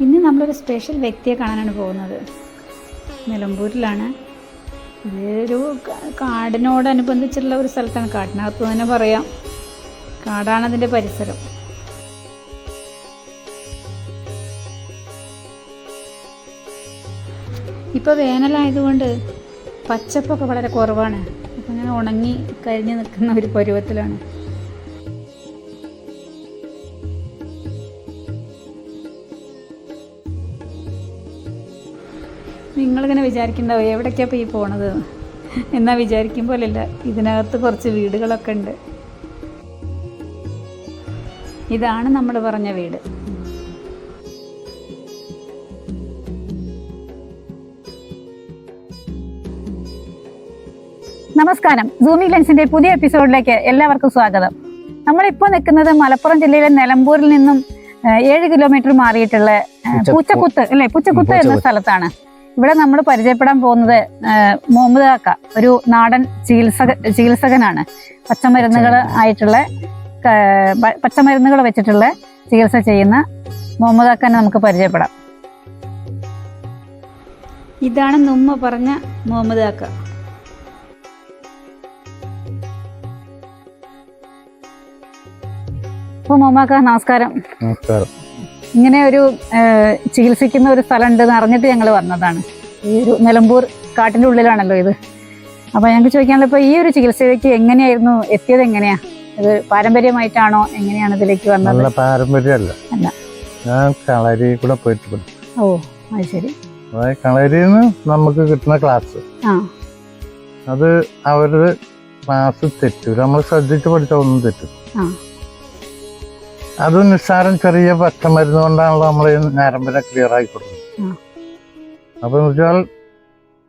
ഇന്ന് നമ്മളൊരു സ്പെഷ്യൽ വ്യക്തിയെ കാണാനാണ് പോകുന്നത്. നിലമ്പൂരിലാണ്. ഇതൊരു കാടിനോടനുബന്ധിച്ചിട്ടുള്ള ഒരു സ്ഥലത്താണ്. കാട്ടിനകത്ത് തന്നെ പറയാം. കാടാണ് അതിന്റെ പരിസരം. ഇപ്പോൾ വേനലായതുകൊണ്ട് പച്ചപ്പൊക്കെ വളരെ കുറവാണ്. അപ്പം ഇങ്ങനെ ഉണങ്ങി കഴിഞ്ഞ് നിൽക്കുന്ന ഒരു പരുവത്തിലാണ്. നിങ്ങളിങ്ങനെ വിചാരിക്കുന്നുണ്ടാവും എവിടേക്കാണ് ഇപ്പോൾ ഈ പോണത്? എന്നാ വിചാരിക്കും പോലെയല്ല. ഇതിനകത്ത് കുറച്ച് വീടുകളൊക്കെ ഉണ്ട്. ഇതാണ് നമ്മൾ പറഞ്ഞ വീട്. നമസ്കാരം. സൂമി ലെൻസിന്റെ പുതിയ എപ്പിസോഡിലേക്ക് എല്ലാവർക്കും സ്വാഗതം. നമ്മളിപ്പോൾ നിൽക്കുന്നത് മലപ്പുറം ജില്ലയിലെ നിലമ്പൂരിൽ നിന്നും ഏഴ് കിലോമീറ്റർ മാറിയിട്ടുള്ള പൂച്ചക്കുത്ത്. അല്ലെ? പൂച്ചക്കുത്ത് എന്ന സ്ഥലത്താണ്. ഇവിടെ നമ്മൾ പരിചയപ്പെടാൻ പോകുന്നത് മുഹമ്മദ് കാക്ക ഒരു നാടൻ ചികിത്സക ചികിത്സകനാണ്. പച്ചമരുന്നുകൾ ആയിട്ടുള്ള പച്ചമരുന്നുകൾ വെച്ചിട്ടുള്ള ചികിത്സ ചെയ്യുന്ന മുഹമ്മദ് കാക്കനെ നമുക്ക് പരിചയപ്പെടാം. ഇതാണ് നുമ്മ പറഞ്ഞ മുഹമ്മദ് കാക്ക. അപ്പോൾ മുഹമ്മദ് കാക്ക നമസ്കാരം. നമസ്കാരം. ഇങ്ങനെ ഒരു ചികിത്സിക്കുന്ന ഒരു സ്ഥലം ഉണ്ടെന്ന് അറിഞ്ഞിട്ട് ഞങ്ങൾ വന്നതാണ്. ഈ ഒരു നിലമ്പൂർ കാട്ടിന്റെ ഉള്ളിലാണല്ലോ ഇത്. അപ്പോൾ ഞങ്ങൾക്ക് ചോദിക്കാനുള്ള ഇപ്പോൾ ഈ ഒരു ചികിത്സയിലേക്ക് എങ്ങനെയായിരുന്നു? എത്തിയത് എങ്ങനെയാ? ഇത് പാരമ്പര്യമായിട്ടാണോ? എങ്ങനെയാണ് ഇതിലേക്ക് വന്നത്? പാരമ്പര്യമല്ല. അല്ല. ഞാൻ കളരി കൂടെ പോയിട്ട് പഠിച്ചു ഓ അത് ശരി. കളരിയിൽ നിന്ന് നമുക്ക് കിട്ടുന്ന ക്ലാസ്. അത് അവരുടെ ക്ലാസ് തെറ്റും നമ്മൾ ശ്രദ്ധിച്ച് പഠിച്ചാൽ ഒന്നും തെറ്റും. അത് നിസ്സാരം ചെറിയ പച്ചമരുന്ന് കൊണ്ടാണല്ലോ നമ്മൾ ഞരമ്പിനെ ക്ലിയർ ആയി കൊടുക്കുന്നത്. അപ്പൊ എന്ന് വെച്ചാൽ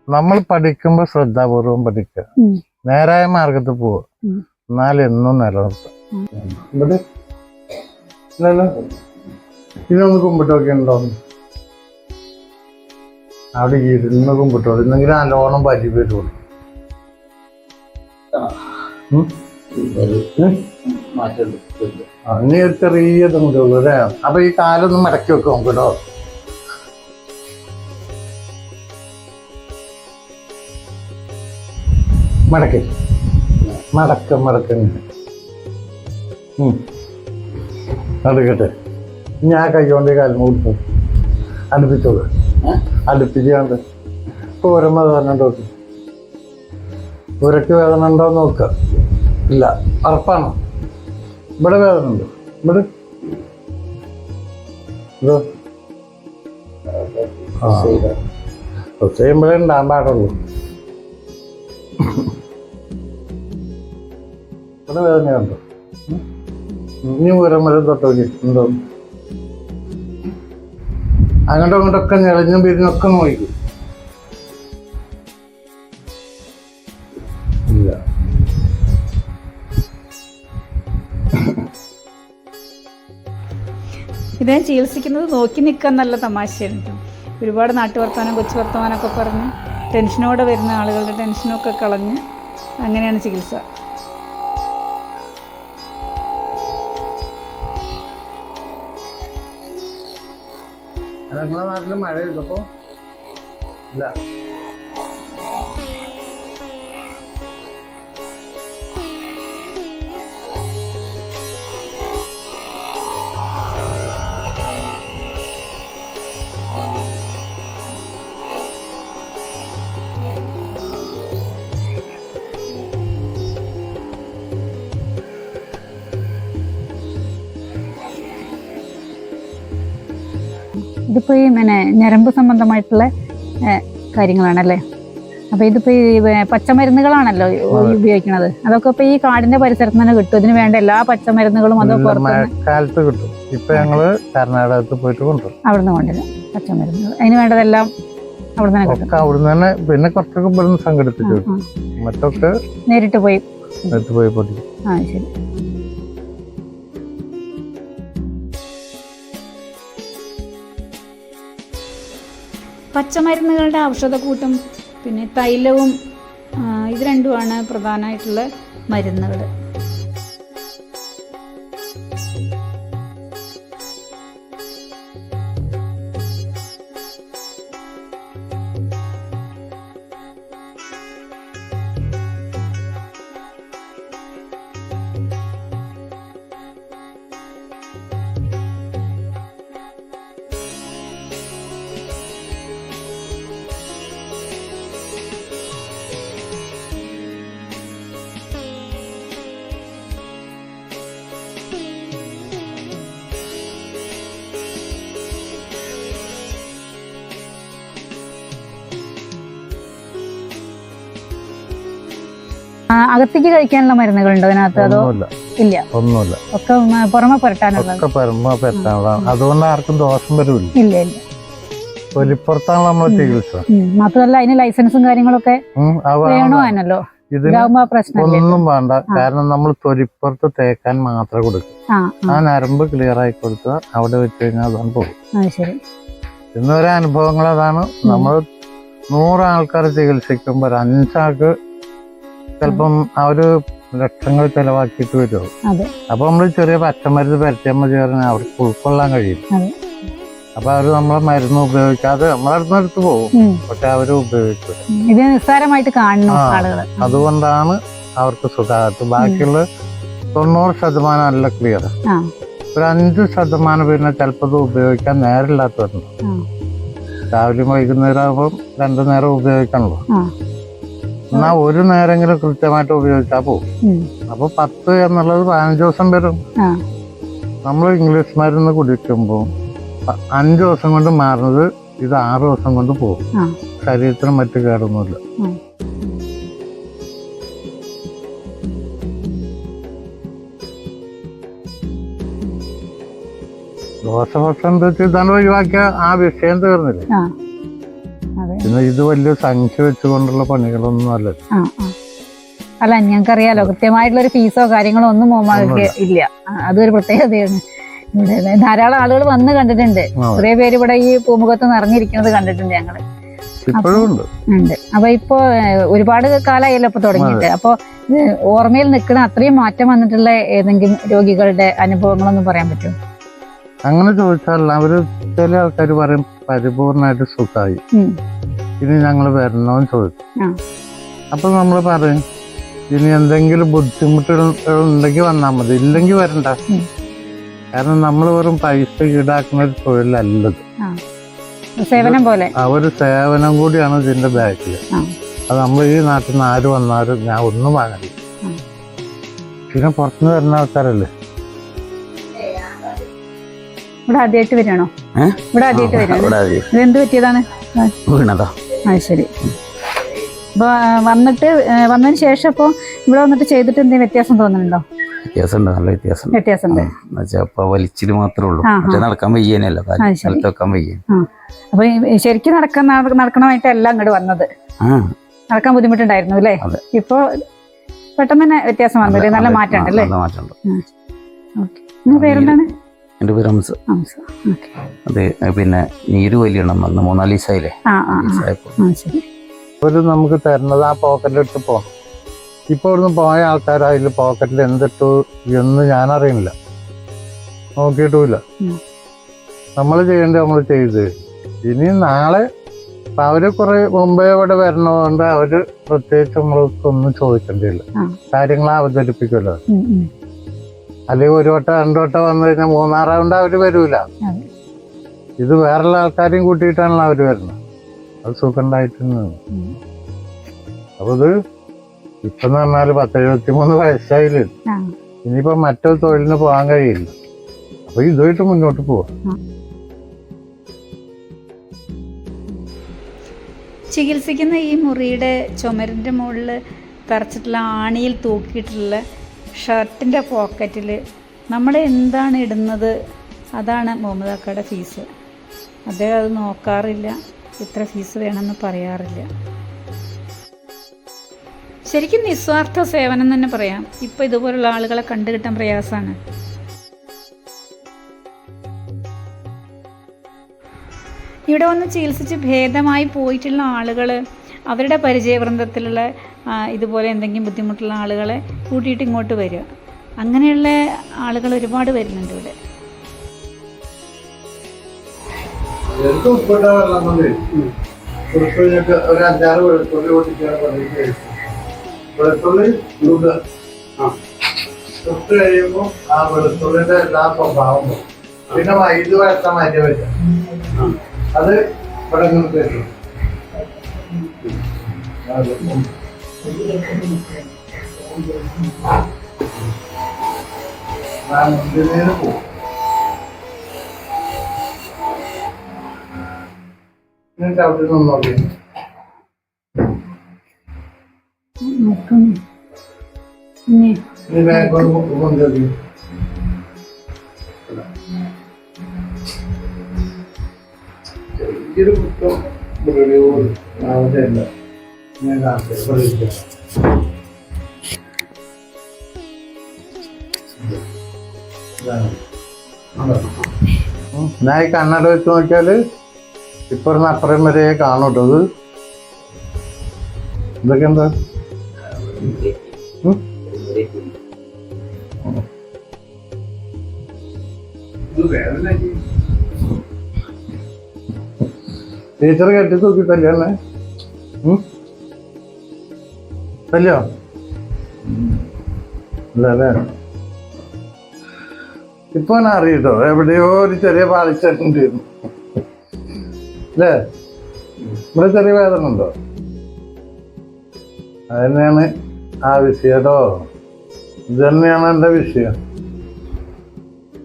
നമ്മൾ പഠിക്കുമ്പോൾ ശ്രദ്ധാപൂർവം പഠിക്കുക. നേരായ മാർഗത്തിൽ പോവുക. എന്നാൽ എന്നും നിലനിർത്തും. ഇതിനൊന്ന് കുമ്പിട്ടൊക്കെ ഉണ്ടോ? അവിടെ ഇരുന്ന് കുമ്പിട്ടോ. ഇന്നെങ്കിലും നല്ലോണം പരി വരുള്ളൂ. ഉം? ഇനി ഒരു ചെറിയ ഇതും ഉള്ളൂ അല്ലേ? അപ്പൊ ഈ കാലൊന്ന് മടക്കി വെക്കും നമുക്ക് കേട്ടോ. മടക്കി. മടക്ക മടക്ക. അടുക്കട്ടെ ഇനി ആ കൈ കൊണ്ട് കാലം കൊടുത്തു അടുപ്പിച്ചോളൂ അടുപ്പിച്ചാണ്ട് വരുമ്പോ വേദന ഉണ്ടോ ഇവരൊക്കെ വേദന ഉണ്ടോ നോക്കുക ഇല്ല ഉറപ്പാണോ? ഇവിടെ വേദന ഉണ്ടോ ഇവിടെ. ഇതോ കഴിയുമ്പോഴേ ഉണ്ടാകാൻ പാടുള്ളൂ. ഇവിടെ വേദനയുണ്ട്? ഇനി ഉയരം വരെ തൊട്ടോക്കി എന്തോ. അങ്ങോട്ടും ഇങ്ങോട്ടൊക്കെ ഞെളിഞ്ഞും പിരിഞ്ഞൊക്കെ നോക്കും. ഇതേ ചികിത്സിക്കുന്നത് നോക്കി നിൽക്കാൻ നല്ല തമാശയാണ്. കേട്ടോ ഒരുപാട് നാട്ടുവർത്താനം കൊച്ചു വർത്തമാനമൊക്കെ പറഞ്ഞ് ടെൻഷനോടെ വരുന്ന ആളുകളുടെ ടെൻഷനൊക്കെ കളഞ്ഞ് അങ്ങനെയാണ് ചികിത്സ. നിങ്ങളെ നാട്ടിൽ മഴ ചെയ്തപ്പോ ഇല്ല. ഇതിപ്പോൾ ഈ പിന്നെ ഞരമ്പ് സംബന്ധമായിട്ടുള്ള കാര്യങ്ങളാണല്ലേ? അപ്പോൾ ഇതിപ്പോൾ ഈ പച്ചമരുന്നുകളാണല്ലോ ഉപയോഗിക്കുന്നത് അതൊക്കെ ഇപ്പോൾ ഈ കാടിന്റെ പരിസരത്ത് തന്നെ കിട്ടും. ഇതിന് വേണ്ട എല്ലാ പച്ചമരുന്നുകളും അതോ ഇല്ല, പുറത്തുനിന്ന് മഴക്കാലത്ത് കിട്ടും. ഇപ്പൊ ഞങ്ങൾ കർണാടകത്തിൽ പോയിട്ട് കൊണ്ടുവരും. അവിടുന്ന് കൊണ്ടുവരും പച്ചമരുന്നുകൾ. അതിന് വേണ്ടതെല്ലാം അവിടെ തന്നെ അവിടുന്ന് തന്നെ പിന്നെ കുറച്ചൊക്കെ ഇവിടുന്ന് സംഘടിപ്പിച്ചു. മറ്റൊക്കെ നേരിട്ട് പോയി. നേരിട്ട് പോയി പൊട്ടി ആ ശരി. പച്ചമരുന്നുകളുടെ ഔഷധക്കൂട്ടും പിന്നെ തൈലവും ഇത് രണ്ടുമാണ് പ്രധാനമായിട്ടുള്ള മരുന്നുകൾ അകത്തേക്ക് കഴിക്കാനുള്ള മരുന്നുകളുണ്ടോ അതിനകത്ത് അതോ ഇല്ല? ഒന്നുമില്ല. ഒക്കെ പുറമെ പുരട്ടാനുള്ള ഒക്കെ പരമ്പ പെറ്റാനുള്ളതാണ് അതുകൊണ്ട് ആർക്കും ദോഷം വരില്ല. ഇല്ല ഇല്ല. തൊലിപ്പുറത്താണ് നമ്മൾ ചികിത്സ. മാത്രമല്ല അതിന് ലൈസൻസും കാര്യങ്ങളൊക്കെ വേണോ അത് വേണം. വേണമാനല്ലോ ഇതിന് ഒന്നും വേണ്ട. കാരണം നമ്മൾ തൊലിപ്പുറത്ത് തേക്കാൻ മാത്രം കൊടുക്കും. ആ നരമ്പ് ക്ലിയർ ആയി കൊടുക്കുക അവിടെ വെച്ച് കഴിഞ്ഞാൽ അതാണ് പോകും. ഇന്നൊരു അനുഭവങ്ങൾ അതാണ്. നമ്മൾ നൂറ് ആൾക്കാർ ചികിത്സിക്കുമ്പോൾ ഒരു അഞ്ചാൾക്ക് ചിലപ്പം ആ ഒരു ലക്ഷങ്ങൾ ചെലവാക്കിയിട്ട് അതെ. അപ്പൊ നമ്മൾ ചെറിയ പച്ചമരുന്ന് പരത്തിയാൽ മതി പറഞ്ഞാൽ അവർക്ക് ഉൾക്കൊള്ളാൻ കഴിയും. അപ്പൊ അവർ നമ്മളെ മരുന്ന് ഉപയോഗിക്കാതെ നമ്മളടുത്ത് അടുത്ത് പോകും. പക്ഷെ അവർ ഉപയോഗിക്കും. ഉം. ഇത് നിസ്സാരമായിട്ട് കാണുന്നു അതുകൊണ്ടാണ് അവർക്ക് സുഖമാകത്ത് ബാക്കിയുള്ള തൊണ്ണൂറ് ശതമാനം അല്ല ക്ലിയർ ഒരു അഞ്ച് ശതമാനം പിന്നെ ചിലപ്പോൾ ഇത് ഉപയോഗിക്കാൻ നേരമില്ലാത്തവരുണ്ട്. രാവിലെയും രാവിലെ വൈകുന്നേരം ആകുമ്പോൾ രണ്ടു നേരം ഉപയോഗിക്കണല്ലോ എന്നാ ഒരു നേരെങ്കിലും കൃത്യമായിട്ട് ഉപയോഗിച്ചാ പോകും. അപ്പൊ പത്ത് എന്നുള്ളത് പതിനഞ്ച് ദിവസം വരും. നമ്മൾ ഇംഗ്ലീഷ് മരുന്ന് കുടിക്കുമ്പോൾ അഞ്ച് ദിവസം കൊണ്ട് മാറുന്നത് ഇത് ആറ് ദിവസം കൊണ്ട് പോകും. ശരീരത്തിന് മറ്റു കേടൊന്നുമില്ല. ദോഷഭക്ഷണം വെച്ച് ഇതാണ് ഒഴിവാക്കിയ ആ വിഷയം തീർന്നില്ല? പിന്നെ ഇത് വലിയ സംഖ്യ വെച്ചുകൊണ്ടുള്ള പണികളൊന്നും അല്ല. അല്ല ഞങ്ങൾക്കറിയാലോ കൃത്യമായിട്ടുള്ള ഒരു ഫീസോ കാര്യങ്ങളോ ഒന്നും മോമാർക്ക് ഇല്ല. അതൊരു പ്രത്യേകതയാണ്. ഇവിടെ ധാരാളം ആളുകൾ വന്ന് കണ്ടിട്ടുണ്ട്. കുറെ പേര് ഇവിടെ ഈ പൂമുഖത്ത് നിറഞ്ഞിരിക്കുന്നത് കണ്ടിട്ടുണ്ട് ഞങ്ങൾ. ഉണ്ട്. അപ്പൊ ഇപ്പൊ ഒരുപാട് കാലമായല്ലോ ഇപ്പൊ തുടങ്ങിയിട്ട്. അപ്പൊ ഓർമ്മയിൽ നിൽക്കുന്ന അത്രയും മാറ്റം വന്നിട്ടുള്ള ഏതെങ്കിലും രോഗികളുടെ അനുഭവങ്ങളൊന്നും പറയാൻ പറ്റുമോ? അങ്ങനെ ചോദിച്ചാൽ അവർ ചില ആൾക്കാർ പറയും പരിപൂർണമായിട്ട് സുഖമായി. ഇനി ഞങ്ങൾ വരണമെന്ന് ചോദിച്ചു. അപ്പൊ നമ്മൾ പറയും ഇനി എന്തെങ്കിലും ബുദ്ധിമുട്ടുകൾ ഉണ്ടെങ്കിൽ വന്നാൽ മതി. ഇല്ലെങ്കിൽ വരണ്ട. കാരണം നമ്മൾ വെറും പൈസ ഈടാക്കുന്ന ഒരു തൊഴിലല്ലത്. ആ. സേവനം പോലെ. ആ ഒരു സേവനം കൂടിയാണ് ഇതിന്റെ ബാക്കിൽ അത് നമ്മൾ ഈ നാട്ടിൽ നിന്ന് ആര് വന്നാലും ഞാൻ ഒന്നും വാങ്ങില്ല. പിന്നെ പുറത്തുനിന്ന് വരുന്ന ആൾക്കാരല്ലേ? ഇവിടെ ആദ്യമായിട്ട് വരണോ? ഇവിടെ ആദ്യമായിട്ട് വരണോ ഇതെന്ത് പറ്റിയതാണ്? വീണതാ. അത് ശരി അപ്പോൾ വന്നിട്ട് വന്നതിന് ശേഷം ഇപ്പോൾ ഇവിടെ വന്നിട്ട് ചെയ്തിട്ട് എന്തെങ്കിലും വ്യത്യാസം തോന്നുന്നുണ്ടോ? വ്യത്യാസമുണ്ട് നല്ല വ്യത്യാസം വ്യത്യാസമുണ്ട്. എന്നുവെച്ചാൽ മാത്രമേ ഉള്ളൂ. മറ്റേ നടക്കാൻ വയ്യേനല്ലോ സ്ഥലത്ത് വെക്കാൻ വയ്യ. ആ. അപ്പൊ ഈ ശരിക്കും നടക്കുന്ന നടക്കണമായിട്ടല്ല അങ്ങോട്ട് വന്നത്. നടക്കാൻ ബുദ്ധിമുട്ടുണ്ടായിരുന്നു അല്ലേ? അതെ. ഇപ്പൊ പെട്ടെന്ന് തന്നെ വ്യത്യാസം വന്നില്ലേ നല്ല അതെ, മാറ്റം ആ, അല്ലേ? ഓക്കെ. പേരെന്താണ് എന്റെ പേര് ഹംസ്. അതെ പിന്നെ നീര് വലിയണം വന്ന് മൂന്നാൽ ദിവസമായില്ലേ? ഒരു നമുക്ക് തരുന്നത് ആ പോക്കറ്റിലിട്ട് പോകാം ഇപ്പൊ ഇവിടുന്ന് പോയ ആൾക്കാർ അതിൽ പോക്കറ്റിൽ എന്തിട്ടു എന്ന് ഞാൻ അറിയുന്നില്ല നോക്കിയിട്ടുമില്ല നമ്മൾ ചെയ്യേണ്ടത് നമ്മൾ ചെയ്ത്. ഇനി നാളെ അവർ കുറെ മുമ്പേ ഇവിടെ വരണോണ്ട് അവർ പ്രത്യേകിച്ച് നമ്മൾക്കൊന്നും ചോദിക്കേണ്ടിയില്ല. കാര്യങ്ങൾ അവതരിപ്പിക്കുമല്ലോ. അല്ലെങ്കിൽ ഒരു വട്ടം രണ്ടു വട്ടം വന്നു കഴിഞ്ഞാൽ മൂന്നാം റൗണ്ട് അവർ വരൂല. ഇത് വേറെയുള്ള ആൾക്കാരെയും കൂട്ടിയിട്ടാണല്ലോ അവർ വരുന്നത്. അത് സുഖമുണ്ടായിട്ടുണ്ട് അപ്പോൾ ഇത് ഇപ്പൊ പറഞ്ഞാൽ പത്ത് എഴുപത്തി മൂന്ന് വയസ്സായില്ലേ? ഇനിയിപ്പോൾ ഇനിയിപ്പോ മറ്റൊരു തൊഴിലിന് പോകാൻ കഴിയില്ല. അപ്പൊ ഇതുമായിട്ട് മുന്നോട്ട് പോവാം. ചികിത്സിക്കുന്ന ഈ മുറിയുടെ ചുമരിന്റെ മുകളിൽ തറച്ചിട്ടുള്ള ആണിയിൽ തൂക്കിയിട്ടുള്ള ഷർട്ടിന്റെ പോക്കറ്റിൽ നമ്മൾ എന്താണ് ഇടുന്നത്? അതാണ് മുഹമ്മദ് അക്കയുടെ ഫീസ്. അദ്ദേഹം അത് നോക്കാറില്ല. ഇത്ര ഫീസ് വേണമെന്ന് പറയാറില്ല. ശരിക്കും നിസ്വാർത്ഥ സേവനം തന്നെ പറയാം. ഇപ്പോൾ ഇതുപോലുള്ള ആളുകളെ കണ്ടുകിട്ടാൻ പ്രയാസമാണ് ഇവിടെ വന്ന് ചികിത്സിച്ച് ഭേദമായി പോയിട്ടുള്ള ആളുകൾ അവരുടെ പരിചയവൃന്ദത്തിലുള്ള ഇതുപോലെ എന്തെങ്കിലും ബുദ്ധിമുട്ടുള്ള ആളുകളെ കൂട്ടിയിട്ട് ഇങ്ങോട്ട് വരിക. അങ്ങനെയുള്ള ആളുകൾ ഒരുപാട് വരുന്നുണ്ട് ഇവിടെ. ആ. പിന്നെ ഇത് വഴക്കം മാറ്റി വെക്കാം അത് ഇവിടെ നിന്ന് മുന്തിരിയിൽ പോകും എന്നിട്ട് അവിടെ നിന്ന് നോക്കി നോക്കുന്നു. ഇനി ഇനി ഞാൻ കാണിച്ചു? ഉം. ഈ കണ്ണട വെച്ച് നോക്കിയാൽ ഇപ്പറന്ന് അപ്പുറം വരെ കാണൂട്ടത് ഇത് ഇതൊക്കെ എന്താ ടീച്ചർ കെട്ടി തൂക്കിട്ടല്ലേ തല്ലിയല്ലേ ഇല്ല അല്ലേ ഇപ്പൊ ഞാൻ അറിയട്ടോ? എവിടെയോ ഒരു ചെറിയ പാളിച്ചുണ്ട് അല്ലേ? ഇവിടെ ചെറിയ വേദന ഉണ്ടോ? അതന്നെയാണ് തന്നെയാണ് ആ വിഷയം കേട്ടോ. ഇത് തന്നെയാണ് എന്റെ വിഷയം.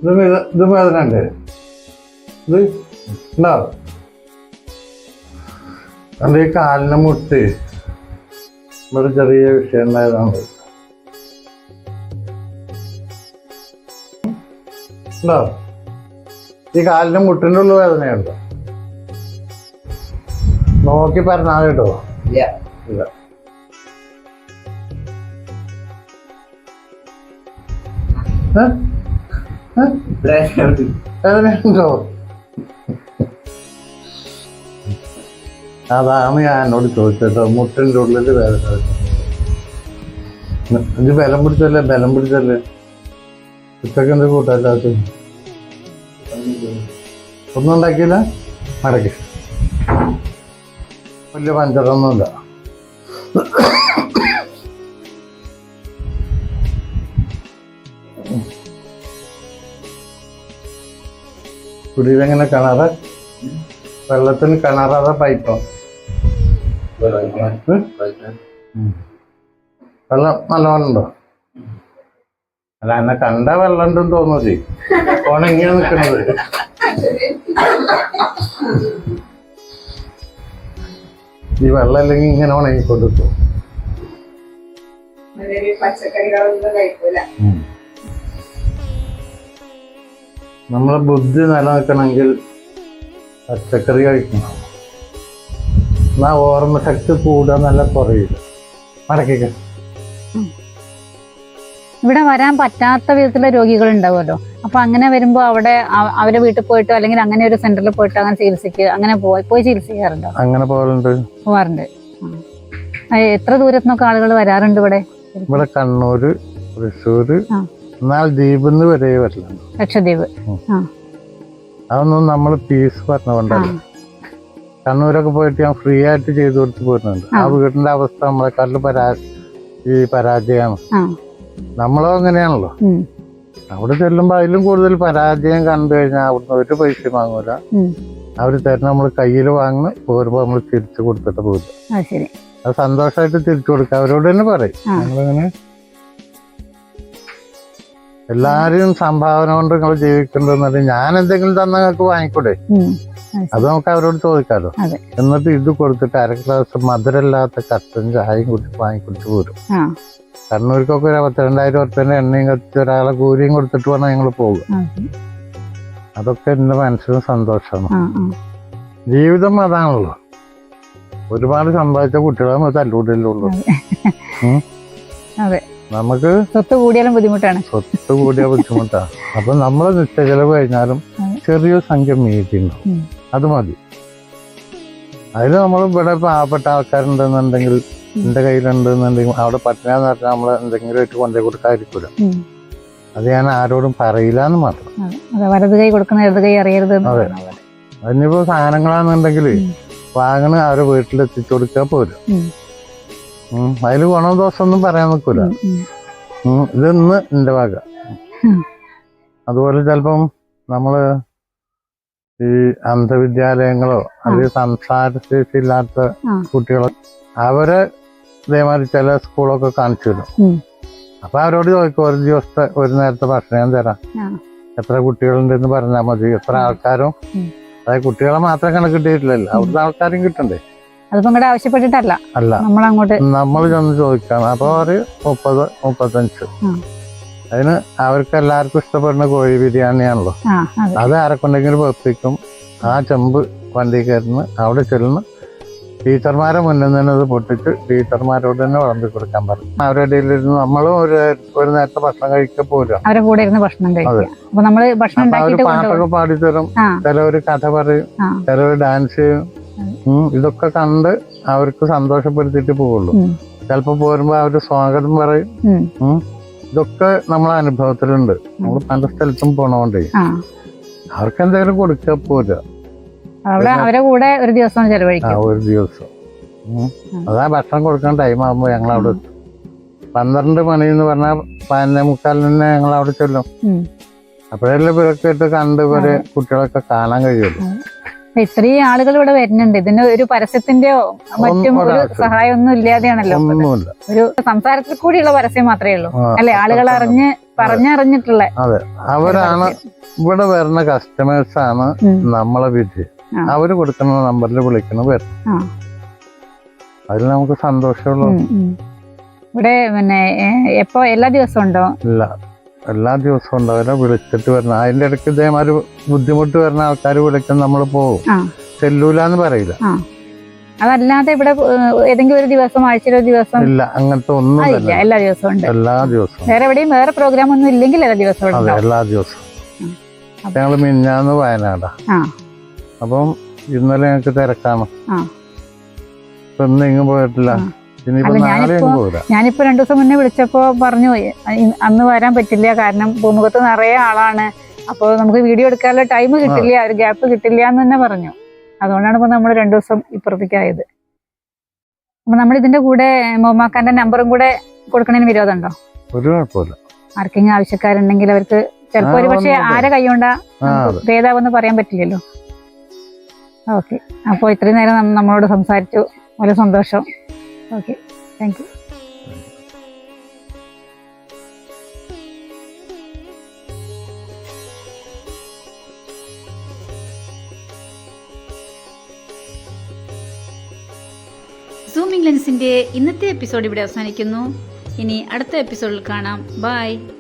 ഇത് ഇത് വേദന ഉണ്ട് ഇത് ഉണ്ടോ? എന്റെ ഈ കാലിനെ മുട്ട്? ഇവിടെ ചെറിയ വിഷയം ഉണ്ടായതാണ് ഉണ്ടോ? ഈ കാലിന് മുട്ടിന്റെ ഉള്ളു വേദനയുണ്ടോ? നോക്കി പറഞ്ഞാൽ കേട്ടോ. ഇല്ല? വേദനയുണ്ടോ? അതാണ് ഞാൻ എന്നോട് ചോദിച്ചത് മുട്ടിന്റെ ഉള്ളിൽ വേദന. ഇത് ബലം പിടിച്ചല്ലേ ബലം പിടിച്ചല്ലേ ഉച്ചയ്ക്ക് എന്ത് കൂട്ടല്ലാത്ത ഒന്നും ഉണ്ടാക്കിയില്ല? മടക്കി. വലിയ പഞ്ചറൊന്നുമില്ല കുടിയിലെങ്ങനെ കിണറ്? വെള്ളത്തിന് കിണറാതെ പൈപ്പോ? വെള്ളം നല്ലവണ്ണുണ്ടോ? അല്ല എന്നെ കണ്ട വെള്ളം ഉണ്ടെന്ന് തോന്നൂലേ ഉണങ്ങിയാ നിക്കണത് ഈ വെള്ളം അല്ലെങ്കിൽ ഇങ്ങനെ പച്ചക്കറികളൊന്നും കഴിക്കൂല. നമ്മളെ ബുദ്ധി നിലനിൽക്കണമെങ്കിൽ പച്ചക്കറി കഴിക്കണം എന്നാ ഓർമ്മശക്തി കൂടാൻ നല്ല കുറയില്ല മടക്കിക്ക. ഇവിടെ വരാൻ പറ്റാത്ത വിധത്തിലുള്ള രോഗികൾ ഉണ്ടാവുമല്ലോ അപ്പൊ അങ്ങനെ വരുമ്പോ അവിടെ അവ- അവരെ വീട്ടിൽ പോയിട്ടോ അല്ലെങ്കിൽ അങ്ങനെ ഒരു സെന്ററിൽ പോയിട്ട് അങ്ങനെ ചികിത്സിക്കുക അങ്ങനെ പോയി പോയി ചികിത്സിക്കാറുണ്ടോ? അങ്ങനെ പോകാറുണ്ട് പോവാറുണ്ട്. ആ. ആ, എത്ര ദൂരത്തുനിന്നൊക്കെ ആളുകൾ വരാറുണ്ട് ഇവിടെ? ഇവിടെ കണ്ണൂര് തൃശ്ശൂര് ആ. എന്നാൽ ദ്വീപ് വരെ വരില്ല. ലക്ഷദ്വീപ്. അതൊന്നും നമ്മൾ ഫീസ് പറഞ്ഞുകൊണ്ടല്ല. കണ്ണൂരൊക്കെ പോയിട്ട് ഞാൻ ഫ്രീ ആയിട്ട് ചെയ്തു കൊടുത്ത് പോരുന്നുണ്ട്. ആ. വീടിന്റെ അവസ്ഥ നമ്മളെക്കാട്ടിൽ പരാ ഈ പരാജയമാണ്. നമ്മളോ അങ്ങനെയാണല്ലോ. അവിടെ ചെല്ലുമ്പോ അതിലും കൂടുതൽ പരാജയം കണ്ടു കഴിഞ്ഞാൽ അവിടുന്ന് ഒരു പൈസ വാങ്ങൂല. അവർ തരുന്ന നമ്മൾ കയ്യിൽ വാങ്ങുന്ന പോരുമ്പോ നമ്മൾ തിരിച്ചു കൊടുത്തിട്ട് പോകില്ല അത് സന്തോഷമായിട്ട് തിരിച്ചു കൊടുക്കുക. അവരോട് തന്നെ പറയും. ആ. എല്ലാരെയും സംഭാവന കൊണ്ട് നിങ്ങൾ ജീവിക്കേണ്ടത് ഞാൻ എന്തെങ്കിലും തന്നെ നിങ്ങൾക്ക് വാങ്ങിക്കൂടെ? അത് നമുക്ക് അവരോട് ചോദിക്കാലോ. എന്നിട്ട് ഇത് കൊടുത്തിട്ട് അര ഗ്ലാസ് മധുരമില്ലാത്ത കട്ടൻ ചായയും കുടിച്ച് വാങ്ങിക്കുടിച്ച് പോരും. കണ്ണൂർക്കൊക്കെ ഒരു പത്തിരണ്ടായിരം ഉറപ്പിന്റെ എണ്ണയും കത്തിച്ച് ഒരാളെ കൂലിയും കൊടുത്തിട്ട് വേണം ഞങ്ങൾ പോകുക അതൊക്കെ എന്റെ മനസ്സിന് സന്തോഷമാണ്. ജീവിതം അതാണല്ലോ. ഒരുപാട് സമ്പാദിച്ച കുട്ടികളെ നമ്മൾ തല്ലുകൂടലുള്ളൂ അതെ. നമുക്ക് സ്വത്ത് കൂടിയാലും ബുദ്ധിമുട്ടാണ് സ്വത്ത് കൂടിയ ബുദ്ധിമുട്ടാ അപ്പൊ നമ്മളെ നിത്യ ചെലവ് കഴിഞ്ഞാലും. ചെറിയൊരു സംഖ്യ മീതിണ്ടോ ഉം. അത് മതി അതിൽ നമ്മൾ ഇവിടെ പാവപ്പെട്ട ആൾക്കാരുണ്ടെന്നുണ്ടെങ്കിൽ എന്റെ കയ്യിലുണ്ടെന്നുണ്ടെങ്കിൽ അവിടെ പട്ടിണിയാന്ന് പറഞ്ഞാൽ നമ്മൾ എന്തെങ്കിലും ആയിട്ട് കൊണ്ടേ കൊടുക്കാതിരിക്കൂല. അത് ഞാൻ ആരോടും പറയില്ല എന്ന് മാത്രം വലത് കൈ കൊടുക്കുന്ന ഇടത് കൈ അറിയരുത് അതെ. പോലെ. അതിനിപ്പോ സാധനങ്ങളാണെന്നുണ്ടെങ്കിൽ. വാങ്ങണ അവരെ വീട്ടിലെത്തിച്ചു കൊടുക്കുക പോരും ഉം. അതിൽ ഗുണം ദോഷമൊന്നും പറയാൻ നിൽക്കൂല. ഇതൊന്ന് എന്റെ വക അതുപോലെ ചിലപ്പം നമ്മൾ ഈ അന്ധവിദ്യാലയങ്ങളോ അല്ലെങ്കിൽ സംസാരശേഷി ഇല്ലാത്ത. കുട്ടികളോ അവരെ ഇതേമാതിരി ചില സ്കൂളൊക്കെ കാണിച്ചു തരും. അപ്പൊ അവരോട് ചോദിക്കും ഒരു ദിവസത്തെ ഒരു നേരത്തെ ഭക്ഷണം ഞാൻ തരാം. എത്ര കുട്ടികളുണ്ടെന്ന് പറഞ്ഞാൽ മതി. എത്ര ആൾക്കാരും. അതായത് കുട്ടികളെ മാത്രം കണക്കിട്ടിട്ടില്ലല്ലോ അവിടുത്തെ ആൾക്കാരും കിട്ടണ്ടേ? അതിപ്പോ ഇങ്ങോട്ട് ആവശ്യപ്പെട്ടിട്ടല്ല. അല്ല. നമ്മളങ്ങോട്ട് നമ്മൾ ചെന്ന് ചോദിക്കണം. അപ്പൊ ഒരു മുപ്പത് മുപ്പത്തഞ്ച്. അതിന് അവർക്ക് എല്ലാവർക്കും ഇഷ്ടപ്പെടുന്ന കോഴി ബിരിയാണിയാണല്ലോ. അതെ. ആരെക്കൊണ്ടെങ്കിലും വെപ്പിക്കും. ആ ചെമ്പ് വണ്ടി കയറുന്ന അവിടെ ചെല്ലുന്ന ടീച്ചർമാരെ മുന്നിൽ നിന്ന് അത് പൊട്ടിച്ച് ടീച്ചർമാരോട് തന്നെ വിളമ്പി കൊടുക്കാൻ പറഞ്ഞു അവരുടെ ഇടയിലിരുന്ന് നമ്മളും ഒരു ഒരു നേരത്തെ ഭക്ഷണം കഴിക്കാൻ പോലും അവരെ കൂടെ ഇരുന്ന് ഭക്ഷണം ഉണ്ടാക്കിയിട്ട് പാട്ടൊക്കെ പാടിത്തരും ചിലവര് കഥ പറയും. ചിലവര് ഡാൻസ് ചെയ്യും. ഇതൊക്കെ കണ്ട് അവർക്ക് സന്തോഷപ്പെടുത്തിയിട്ട് പോവുള്ളൂ. ചിലപ്പോ പോരുമ്പോ അവർ സ്വാഗതം പറയും. ഇതൊക്കെ നമ്മളെ അനുഭവത്തിലുണ്ട്. നമ്മൾ പല സ്ഥലത്തും പോണോണ്ടേ. അവർക്ക് എന്തെങ്കിലും കൊടുക്ക പോരുക അവരെ കൂടെ ഒരു ദിവസം ചെലവഴിക്കും. ഒരു ദിവസം. അതാ ഭക്ഷണം കൊടുക്കാൻ ടൈം ആകുമ്പോ ഞങ്ങൾ അവിടെ എത്തും. പന്ത്രണ്ട് മണി എന്ന് പറഞ്ഞാൽ പതിനൊന്നേ മുക്കാലിന് തന്നെ ഞങ്ങൾ അവിടെ ചെല്ലും. അപ്പോഴല്ലേ ഇവരൊക്കെ ഇട്ട് കണ്ട് ഇവർ കുട്ടികളൊക്കെ കാണാൻ കഴിയുള്ളൂ. ഇത്രയും ആളുകൾ ഇവിടെ വരുന്നുണ്ട്. ഇതിന് ഒരു പരസ്യത്തിന്റെയോ മറ്റും ഒരു സഹായമൊന്നും ഇല്ലാതെയാണല്ലോ ഒരു സംസാരത്തിൽ കൂടിയുള്ള പരസ്യം മാത്രമേ ഉള്ളൂ. അല്ലെ? ആളുകൾ അറിഞ്ഞ് പറഞ്ഞറിഞ്ഞിട്ടുള്ള അതെ. അവരാണ് ഇവിടെ വരുന്ന കസ്റ്റമേഴ്സ് ആണ് നമ്മളെ വിധി അവർ കൊടുക്കുന്ന നമ്പറിൽ വിളിക്കുന്ന പേര് അതിൽ നമുക്ക് സന്തോഷമുള്ളൂ. ഇവിടെ പിന്നെ എപ്പോ എല്ലാ ദിവസവും ഉണ്ടോ? ഇല്ല. എല്ലാ ദിവസവും ഉണ്ടാവില്ല വിളിച്ചിട്ട് വരണം അതിന്റെ ഇടയ്ക്ക് ഇതേമാതിരി ബുദ്ധിമുട്ട് വരുന്ന ആൾക്കാർ വിളിക്കാൻ നമ്മൾ പോകും. ചെല്ലൂല എന്ന് പറയില്ല. അതല്ലാതെ ഇവിടെ ഏതെങ്കിലും ഒരു ദിവസം ആഴ്ചയിൽ ഒരു ദിവസം? ഇല്ല അങ്ങനത്തെ ഒന്നും ഇല്ല എല്ലാ ദിവസവും ഉണ്ട്. എല്ലാ ദിവസവും. വേറെ എവിടെയും വേറെ പ്രോഗ്രാം ഒന്നും ഇല്ലെങ്കിൽ എല്ലാ ദിവസവും അതെ എല്ലാ ദിവസവും. ഞങ്ങൾ മിന്നാന്ന് വയനാടാ. അപ്പം ഇന്നലെ ഞങ്ങൾക്ക് തിരക്കാണ്. ഇപ്പൊ ഇങ്ങ് പോയിട്ടില്ല. അല്ല, ഞാനിപ്പോ- രണ്ടു ദിവസം മുന്നേ വിളിച്ചപ്പോ പറഞ്ഞു പോയി അന്ന് വരാൻ പറ്റില്ല കാരണം ഭൂമുഖത്ത് നിറയെ ആളാണ്. അപ്പോൾ നമുക്ക് വീഡിയോ എടുക്കാനുള്ള ടൈം കിട്ടില്ല ഒരു ഗ്യാപ്പ് കിട്ടില്ല എന്ന് തന്നെ പറഞ്ഞു. അതുകൊണ്ടാണ് ഇപ്പൊ നമ്മൾ രണ്ടു ദിവസം ഇപ്പുറത്തേക്കായത്. അപ്പൊ നമ്മൾ ഇതിന്റെ കൂടെ മോമാക്കാന്റെ നമ്പറും കൂടെ കൊടുക്കണതിന് വിരോധമുണ്ടോ ഒരു കുഴപ്പമില്ല. ആർക്കെങ്കിലും ആവശ്യക്കാരുണ്ടെങ്കിൽ അവർക്ക് ചിലപ്പോ ഒരു പക്ഷേ ആരെ കൈകൊണ്ടാ ഭേദാവെന്ന് പറയാൻ പറ്റില്ലല്ലോ. ഓക്കെ. അപ്പോൾ ഇത്രയും നേരം നമ്മളോട് സംസാരിച്ചു. വളരെ സന്തോഷം. ഓക്കെ താങ്ക് യു സൂമിംഗ് ലെൻസിന്റെ ഇന്നത്തെ എപ്പിസോഡ് ഇവിടെ അവസാനിക്കുന്നു. ഇനി അടുത്ത എപ്പിസോഡിൽ കാണാം. ബായ്